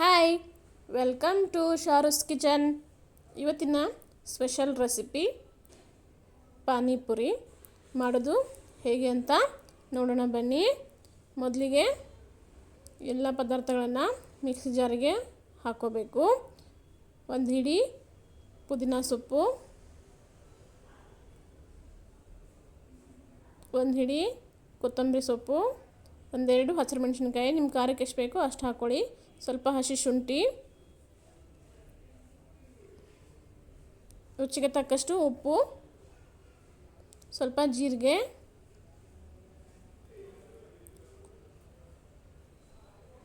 Hi welcome to Sharu's kitchen ಇವತ್ತಿನ special recipe panipuri. ಮಾಡೋದು ಹೇಗೆ ಅಂತ ನೋಡೋಣ ಬನ್ನಿ. ಮೊದಲಿಗೆ ಎಲ್ಲ ಪದಾರ್ಥಗಳನ್ನು ಮಿಕ್ಸಿ ಜಾರಿಗೆ ಹಾಕೋಬೇಕು ಒಂದು ಹಿಡಿ ಪುದೀನ ಸೊಪ್ಪು. ಒಂದು ಹಿಡಿ ಕೊತ್ತಂಬರಿ ಸೊಪ್ಪು. ಒಂದೆರಡು ಹಸಿರು ಮೆಣಸಿನ್ಕಾಯಿ ನಿಮ್ಮ ಖಾರಕ್ಕೆ ಎಷ್ಟು ಬೇಕೋ ಅಷ್ಟು ಹಾಕ್ಕೊಳ್ಳಿ. ಸ್ವಲ್ಪ ಹಸಿ ಶುಂಠಿ. ರುಚಿಗೆ ತಕ್ಕಷ್ಟು ಉಪ್ಪು. ಸ್ವಲ್ಪ ಜೀರಿಗೆ.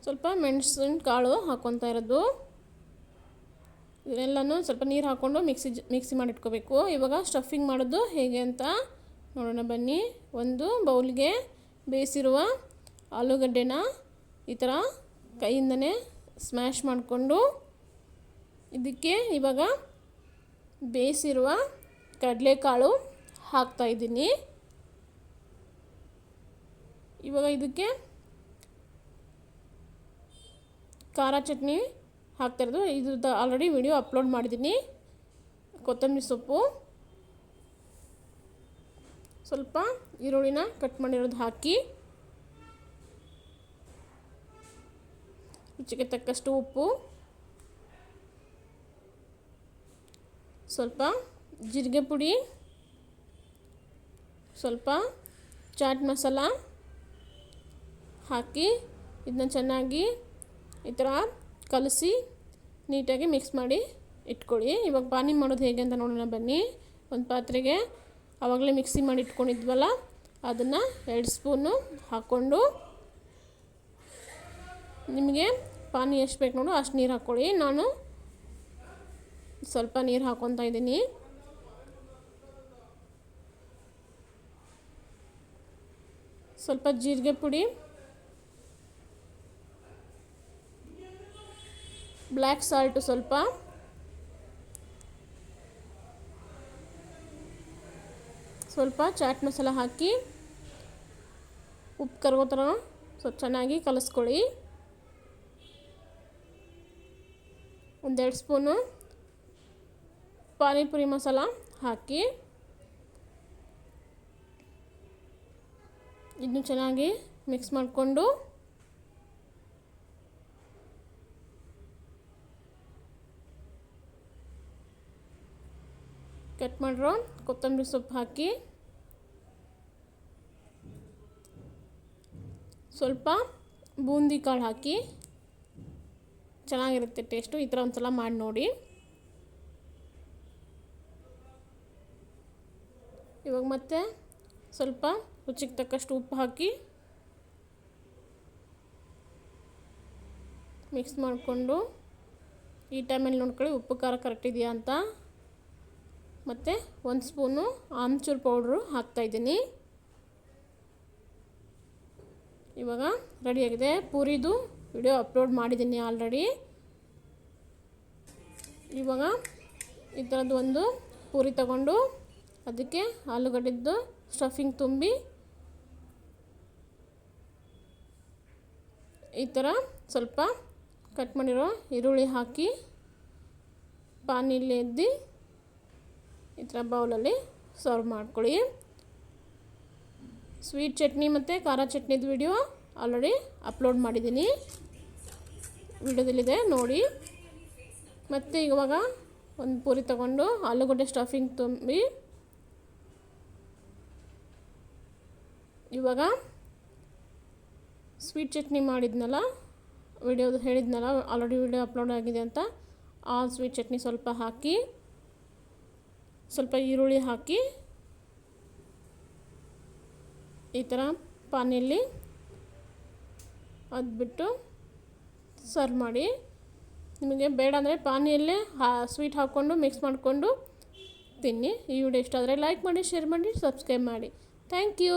ಸ್ವಲ್ಪ ಮೆಣಸಿನ ಕಾಳು ಹಾಕ್ಕೊತಾ ಇರೋದು. ಇದನ್ನೆಲ್ಲನೂ ಸ್ವಲ್ಪ ನೀರು ಹಾಕ್ಕೊಂಡು ಮಿಕ್ಸಿ ಮಿಕ್ಸಿ ಮಾಡಿಟ್ಕೋಬೇಕು. ಇವಾಗ ಸ್ಟಫಿಂಗ್ ಮಾಡೋದು ಹೇಗೆ ಅಂತ ನೋಡೋಣ ಬನ್ನಿ. ಒಂದು ಬೌಲ್ಗೆ ಬೇಯಿಸಿರುವ ಆಲೂಗಡ್ಡೆನ ಈ ಥರ ಕೈಯಿಂದನೇ ಸ್ಮ್ಯಾಶ್ ಮಾಡಿಕೊಂಡು ಇದಕ್ಕೆ ಇವಾಗ ಬೇಯಿಸಿರುವ ಕಡಲೆಕಾಳು ಹಾಕ್ತಾಯಿದ್ದೀನಿ ಇವಾಗ ಇದಕ್ಕೆ ಖಾರ ಚಟ್ನಿ ಹಾಕ್ತಾಯಿರೋದು ಇದ್ರದ್ದು ಆಲ್ರೆಡಿ ವಿಡಿಯೋ ಅಪ್ಲೋಡ್ ಮಾಡಿದ್ದೀನಿ. ಕೊತ್ತಂಬರಿ ಸೊಪ್ಪು. ಸ್ವಲ್ಪ ಈರುಳ್ಳಿನ ಕಟ್ ಮಾಡಿರೋದು ಹಾಕಿ. ರುಚಿಗೆ ತಕ್ಕಷ್ಟು ಉಪ್ಪು. ಸ್ವಲ್ಪ ಜೀರಿಗೆ ಪುಡಿ. ಸ್ವಲ್ಪ ಚಾಟ್ ಮಸಾಲ ಹಾಕಿ ಇದನ್ನ ಚೆನ್ನಾಗಿ ಈ ಥರ ಕಲಸಿ ನೀಟಾಗಿ ಮಿಕ್ಸ್ ಮಾಡಿ ಇಟ್ಕೊಳ್ಳಿ. ಇವಾಗ ಪಾನಿ ಮಾಡೋದು ಹೇಗೆ ಅಂತ ನೋಡೋಣ ಬನ್ನಿ. ಒಂದು ಪಾತ್ರೆಗೆ ಆವಾಗಲೇ ಮಿಕ್ಸಿ ಮಾಡಿ ಇಟ್ಕೊಂಡಿದ್ವಲ್ಲ, ಅದನ್ನು ಎರಡು ಸ್ಪೂನು ಹಾಕ್ಕೊಂಡು ನಿಮಗೆ ಪಾನಿ ಎಷ್ಟು ಬೇಕು ನೋಡು, ಅಷ್ಟು ನೀರು ಹಾಕ್ಕೊಳ್ಳಿ. ನಾನು ಸ್ವಲ್ಪ ನೀರು ಹಾಕ್ಕೊತಾ ಇದ್ದೀನಿ. ಸ್ವಲ್ಪ ಜೀರಿಗೆ ಪುಡಿ, ಬ್ಲ್ಯಾಕ್ ಸಾಲ್ಟು ಸ್ವಲ್ಪ ಸ್ವಲ್ಪ ಚಾಟ್ ಮಸಾಲ ಹಾಕಿ, ಉಪ್ಪು ಕರ್ಗೋತರ ಸ್ವಲ್ಪ ಚೆನ್ನಾಗಿ ಕಲಿಸ್ಕೊಳ್ಳಿ. ಒಂದೆರಡು ಸ್ಪೂನು ಪಾನಿಪುರಿ ಮಸಾಲ ಹಾಕಿ ಇದನ್ನು ಚೆನ್ನಾಗಿ ಮಿಕ್ಸ್ ಮಾಡಿಕೊಂಡು ಕಟ್ ಮಾಡಿರೋ ಕೊತ್ತಂಬರಿ ಸೊಪ್ಪು ಹಾಕಿ ಸ್ವಲ್ಪ ಬೂಂದಿ ಕಾಳು ಹಾಕಿ ಚೆನ್ನಾಗಿರುತ್ತೆ ಟೇಸ್ಟು, ಈ ಥರ ಒಂದು ಸಲ ಮಾಡಿ ನೋಡಿ. ಇವಾಗ ಮತ್ತೆ ಸ್ವಲ್ಪ ರುಚಿಗೆ ತಕ್ಕಷ್ಟು ಉಪ್ಪು ಹಾಕಿ ಮಿಕ್ಸ್ ಮಾಡಿಕೊಂಡು, ಈ ಟೈಮಲ್ಲಿ ನೋಡ್ಕೊಳ್ಳಿ ಉಪ್ಪು ಖಾರ ಕರೆಕ್ಟ್ ಇದೆಯಾ ಅಂತ. ಮತ್ತು ಒಂದು ಸ್ಪೂನು ಆಮ್ಚೂರು ಪೌಡ್ರು ಹಾಕ್ತಾಯಿದ್ದೀನಿ ಇವಾಗ ರೆಡಿಯಾಗಿದೆ ಪೂರಿದು ವಿಡಿಯೋ ಅಪ್ಲೋಡ್ ಮಾಡಿದ್ದೀನಿ ಆಲ್ರೆಡಿ. ಇವಾಗ ಈ ಥರದ್ದು ಒಂದು ಪೂರಿ ತಗೊಂಡು ಅದಕ್ಕೆ ಆಲೂಗಡ್ಡೆದ್ದು ಸ್ಟಫಿಂಗ್ ತುಂಬಿ ಈ ಥರ ಸ್ವಲ್ಪ ಕಟ್ ಮಾಡಿರೋ ಈರುಳ್ಳಿ ಹಾಕಿ ಪಾನಿಲಿ ಎದ್ದು ಈ ಥರ ಬೌಲಲ್ಲಿ ಸರ್ವ್ ಮಾಡ್ಕೊಳ್ಳಿ. ಸ್ವೀಟ್ ಚಟ್ನಿ ಮತ್ತು ಖಾರ ಚಟ್ನಿದು ವಿಡಿಯೋ ಆಲ್ರೆಡಿ ಅಪ್ಲೋಡ್ ಮಾಡಿದ್ದೀನಿ. ವಿಡಿಯೋದಲ್ಲಿದೆ, ನೋಡಿ. ಮತ್ತು ಇವಾಗ ಒಂದು ಪೂರಿ ತಗೊಂಡು ಆಲೂಗಡ್ಡೆ ಸ್ಟಫಿಂಗ್ ತುಂಬಿ, ಇವಾಗ ಸ್ವೀಟ್ ಚಟ್ನಿ ಮಾಡಿದ್ನಲ್ಲ, ವಿಡಿಯೋದು ಹೇಳಿದ್ನಲ್ಲ ಆಲ್ರೆಡಿ ವಿಡಿಯೋ ಅಪ್ಲೋಡ್ ಆಗಿದೆ ಅಂತ, ಆ ಸ್ವೀಟ್ ಚಟ್ನಿ ಸ್ವಲ್ಪ ಹಾಕಿ, ಸ್ವಲ್ಪ ಈರುಳ್ಳಿ ಹಾಕಿ, ಈ ಥರ ಪಾನಿಯಲ್ಲಿ ಅದ್ಬಿಟ್ಟು ಸರ್ವ್ ಮಾಡಿ. ನಿಮಗೆ ಬೇಡ ಅಂದರೆ ಪಾನಿಯಲ್ಲೇ ಹಾ ಸ್ವೀಟ್ ಹಾಕ್ಕೊಂಡು ಮಿಕ್ಸ್ ಮಾಡಿಕೊಂಡು ತಿನ್ನಿ. ಈ ವಿಡಿಯೋ ಇಷ್ಟ ಆದರೆ ಲೈಕ್ ಮಾಡಿ ಶೇರ್ ಮಾಡಿ ಸಬ್ಸ್ಕ್ರೈಬ್ ಮಾಡಿ. Thank you